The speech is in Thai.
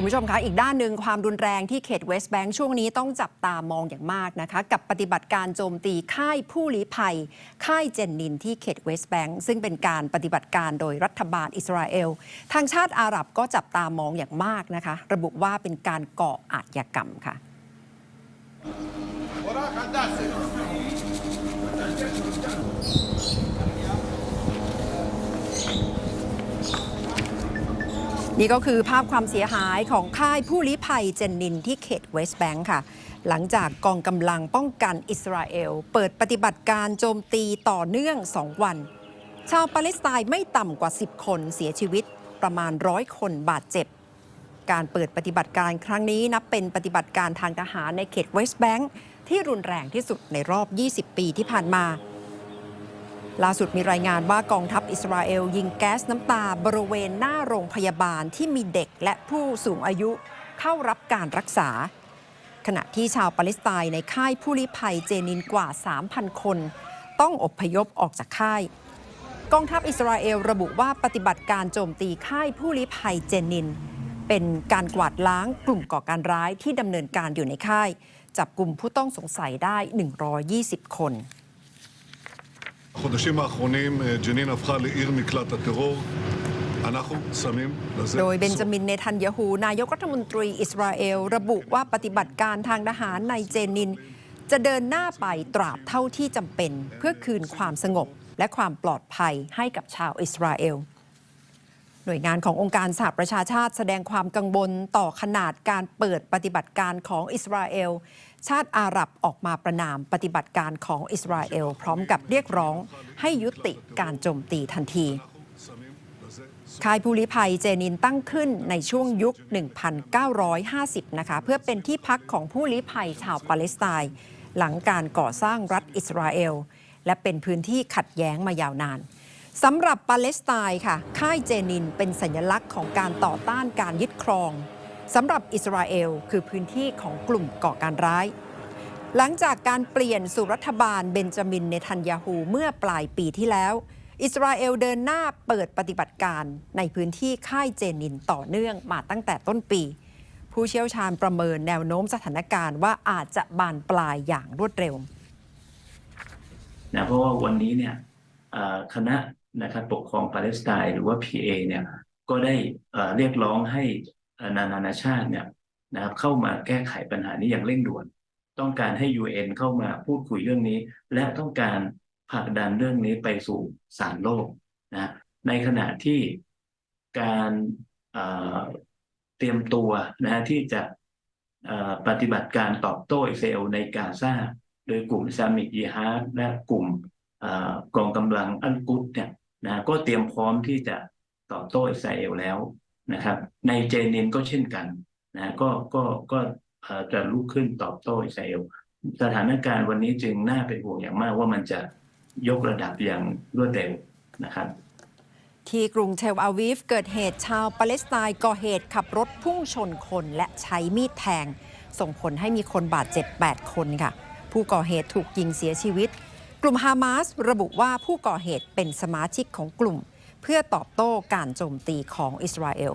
คุณผู้ชมคะอีกด้านหนึ่งความรุนแรงที่เขตเวสต์แบงค์ช่วงนี้ต้องจับตามองอย่างมากนะคะกับปฏิบัติการโจมตีค่ายผู้ลี้ภัย ค่ายเจนนินที่เขตเวสต์แบงค์ซึ่งเป็นการปฏิบัติการโดยรัฐบาลอิสราเอล ทางชาติอาหรับก็จับตามองอย่างมากนะคะ ระบุว่าเป็นการก่ออาชญากรรมค่ะ นี่ก็คือภาพความเสียหายของค่ายผู้ลี้ภัยเจนนินที่เขตเวสต์แบงค์ค่ะ หลังจากกองกำลังป้องกันอิสราเอล เปิดปฏิบัติการโจมตีต่อเนื่อง 2 วัน ชาวปาเลสไตน์ไม่ต่ำกว่า 10 คนเสียชีวิตประมาณร้อยคนบาดเจ็บ การเปิดปฏิบัติการครั้งนี้นับเป็นปฏิบัติการทางทหารในเขตเวสต์แบงค์ที่รุนแรงที่สุดในรอบ 20 ปีที่ผ่านมา ล่าสุดมีรายงานว่ากองทัพอิสราเอล ยิงแก๊สน้ำตาบริเวณหน้าโรงพยาบาลที่มีเด็กและผู้สูงอายุเข้ารับการรักษา ขณะที่ชาวปาเลสไตน์ในค่ายผู้ลี้ภัยเจนินกว่า 3,000 คน ต้องอพยพออกจากค่าย กองทัพอิสราเอลระบุว่าปฏิบัติการโจมตีค่ายผู้ลี้ภัยเจนิน เป็นการกวาดล้างกลุ่มก่อการร้ายที่ดำเนินการอยู่ในค่าย จับกลุ่มผู้ต้องสงสัยได้ 120 คน בחודשים האחרונים אה, ג'נין הפכה לעיר מקלט הטרור. אנחנו שמים לזה โดยเบน סוף. จามินเนทันยาฮู นายกรัฐมนตรีอิสราเอล ระบุว่าปฏิบัติการทางทหารในเจนิน จะเดินหน้าไปตราบเท่าที่จำเป็น เพื่อคืนความสงบและความปลอดภัยให้กับชาวอิสราเอล หน่วยงานขององค์การสหประชาชาติแสดงความกังวลต่อขนาดการเปิดปฏิบัติการของอิสราเอล ชาติอาหรับออกมาประนามปฏิบัติการของอิสราเอล พร้อมกับเรียกร้องให้ยุติการโจมตีทันทีค่ายผู้ลี้ภัยเจนินตั้งขึ้นในช่วงยุค 1950 นะคะ เพื่อเป็นที่พักของผู้ลี้ภัยชาวปาเลสไตน์หลังการก่อสร้างรัฐอิสราเอล และเป็นพื้นที่ขัดแย้งมายาวนานสำหรับปาเลสไตน์ค่ะ ค่ายเจนินเป็นสัญลักษณ์ของการต่อต้านการยึดครอง สำหรับอิสราเอลคือพื้นที่ของกลุ่มก่อการร้าย หลังจากการเปลี่ยนสู่รัฐบาลเบนจามินเนทันยาฮูเมื่อปลายปีที่แล้ว อิสราเอลเดินหน้าเปิดปฏิบัติการในพื้นที่ค่ายเจนินต่อเนื่องมาตั้งแต่ต้นปี ผู้เชี่ยวชาญประเมินแนวโน้มสถานการณ์ว่าอาจจะบานปลายอย่างรวดเร็วนะเพราะว่าวันนี้เนี่ยคณะนะครับปกครองปาเลสไตน์หรือว่า PA เนี่ยก็ได้เรียกร้องให้ นานานาชาติเนี่ยนะครับเข้ามาแก้ไขปัญหานี้อย่างเร่งด่วน ต้องการให้ UN เข้ามาพูดคุยเรื่องนี้ และต้องการผลักดันเรื่องนี้ไปสู่ศาลโลกนะในขณะที่การเตรียมตัวนะที่จะปฏิบัติการตอบโต้อิสราเอลในกาซาโดยกลุ่มอิสลามิกยิฮาดและกลุ่มกองกำลังอัลกุดเนี่ยนะก็เตรียมพร้อมที่จะตอบโต้อิสราเอลแล้ว นะครับ ในเจนินก็เช่นกันนะก็ก็ก็จะลุกขึ้นตอบโต้อิสราเอลสถานการณ์วันนี้จึงน่าเป็นห่วงอย่างมากว่ามันจะยกระดับอย่างรวดเร็วนะครับที่กรุงเทลอาวีฟเกิดเหตุชาวปาเลสไตน์ก่อเหตุขับรถพุ่งชนคนและใช้มีดแทง ส่งผลให้มีคนบาดเจ็บ 8 คนค่ะ ผู้ก่อเหตุถูกยิงเสียชีวิต กลุ่มฮามาสระบุว่าผู้ก่อเหตุเป็นสมาชิกของกลุ่ม เพื่อตอบโต้การโจมตีของอิสราเอล